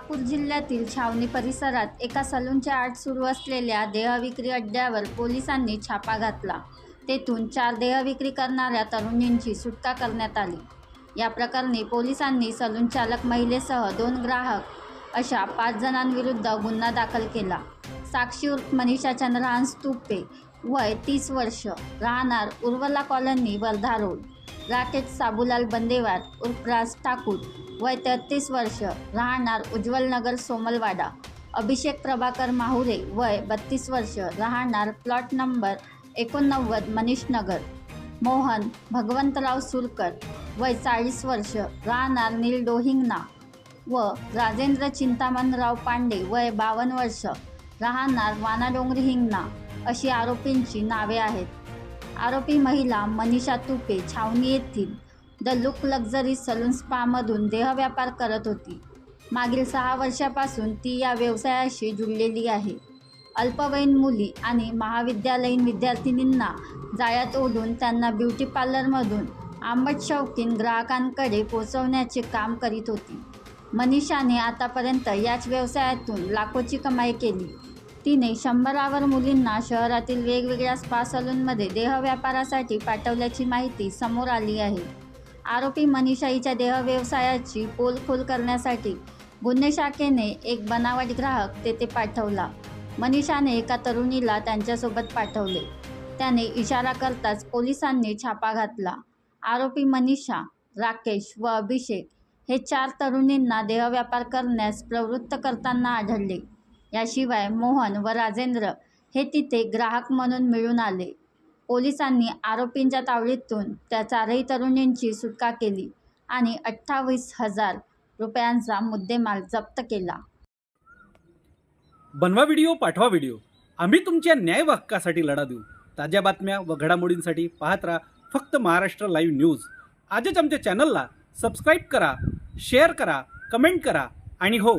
नागपूर जिल्ह्यातील छावणी परिसरात एका सलूनच्या आड सुरू असलेल्या देहविक्री अड्ड्यावर पोलिसांनी छापा घातला. तेथून चार देहविक्री करणाऱ्या तरुणींची सुटका करण्यात आली. या प्रकरणी पोलिसांनी सलून चालक महिलेसह दोन ग्राहक अशा पाच जणांविरुद्ध गुन्हा दाखल केला. साक्षी उर्फ मनीषा चंद्रहांस स्तुपे वय तीस वर्ष राहणार उर्वला कॉलनी वर्धा रोड. राकेश साबुलाल बंदेवार उर्फ राज ठाकूर वय तेहतीस वर्ष राहणार उज्ज्वल नगर सोमलवाडा. अभिषेक प्रभाकर माहुरे वय बत्तीस वर्ष राहणार प्लॉट नंबर एकोणनव्वद मनीष नगर. मोहन भगवंतराव सुरकर वय चाळीस वर्ष राहणार नील व राजेंद्र चिंतामणराव पांडे वय बावन्न वर्ष राहणार वानाडोंगरी हिंगणा अशी आरोपींची नावे आहेत. आरोपी महिला मनीषा तुपे छावणी येथील द लुक लक्झरी सलून स्पामधून देहव्यापार करत होती. मागील सहा वर्षापासून ती या व्यवसायाशी जुळलेली आहे. अल्पवयीन मुली आणि महाविद्यालयीन विद्यार्थिनींना जाळ्यात ओढून त्यांना ब्युटी पार्लरमधून आंबट शौकीन ग्राहकांकडे पोचवण्याचे काम करीत होती. मनीषाने आतापर्यंत याच व्यवसायातून लाखोची कमाई केली. तिने शंभरावर मुलींना शहरातील वेगवेगळ्या स्पा सलूनमध्ये देहव्यापारासाठी पाठवल्याची माहिती समोर आली आहे. आरोपी मनीषा हिच्या देहव्यवसायाची पोलखोल करण्यासाठी गुन्हे शाखेने एक बनावट ग्राहक तेथे पाठवला. मनीषाने एका तरुणीला त्यांच्यासोबत पाठवले. त्याने इशारा करताच पोलिसांनी छापा घातला. आरोपी मनीषा राकेश व अभिषेक हे चार तरुणींना देहव्यापार करण्यास प्रवृत्त करताना आढळले. याशिवाय मोहन व राजेंद्र हे तिथे ग्राहक म्हणून मिळून आले. पोलिसांनी आरोपींच्या तावडीतून त्या चारही तरुणींची सुटका केली आणि अठ्ठावीस हजार रुपयांचा मुद्देमाल जप्त केला. बनवा व्हिडिओ पाठवा व्हिडिओ. आम्ही तुमच्या न्याय हक्कासाठी लढा देऊ. ताज्या बातम्या व घडामोडींसाठी पाहत राहा फक्त महाराष्ट्र लाईव्ह न्यूज. आजच आमच्या चॅनलला सबस्क्राईब करा शेअर करा कमेंट करा आणि हो